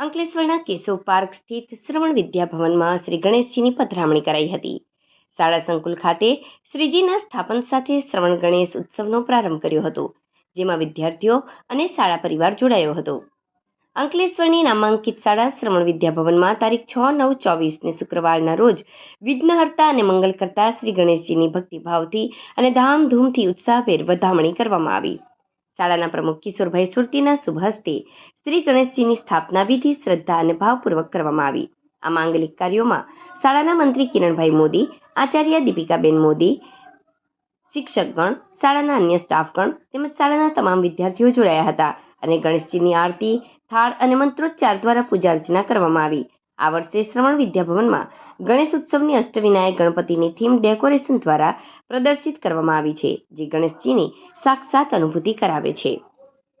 અંકલેશ્વરના કેશવ પાર્ક સ્થિત શ્રવણ વિદ્યાભવનમાં શ્રી ગણેશજીની પધરામણી કરાઈ હતી. શાળા સંકુલ ખાતે શ્રીજીના સ્થાપન સાથે શ્રવણ ગણેશ ઉત્સવનો પ્રારંભ કર્યો હતો, જેમાં વિદ્યાર્થીઓ અને શાળા પરિવાર જોડાયો હતો. અંકલેશ્વરની નામાંકિત શાળા શ્રવણ વિદ્યાભવનમાં તારીખ છ નવ ચોવીસને શુક્રવારના રોજ વિઘ્નહર્તા અને મંગલકર્તા શ્રી ગણેશજીની ભક્તિભાવથી અને ધામધૂમથી ઉત્સાહભેર વધામણી કરવામાં આવી. શાળાના પ્રમુખ કિશોરભાઈ સુરતીના શુભ હસ્તે શ્રી ગણેશજીની સ્થાપના વિધિ શ્રદ્ધા અને ભાવપૂર્વક કરવામાં આવી. આ માંગલિક કાર્યોમાં શાળાના મંત્રી કિરણભાઈ મોદી, આચાર્ય દીપિકાબેન મોદી, શિક્ષકગણ, શાળાના અન્ય સ્ટાફગણ તેમજ શાળાના તમામ વિદ્યાર્થીઓ જોડાયા હતા અને ગણેશજીની આરતી, થાળ અને મંત્રોચ્ચાર દ્વારા પૂજા અર્ચના કરવામાં આવી. આ વર્ષે શ્રવણ વિદ્યાભવનમાં ગણેશ ઉત્સવની અષ્ટવિનાયક ગણપતિની થીમ ડેકોરેશન દ્વારા પ્રદર્શિત કરવામાં આવી છે, જે ગણેશજીની સાક્ષાત અનુભૂતિ કરાવે છે.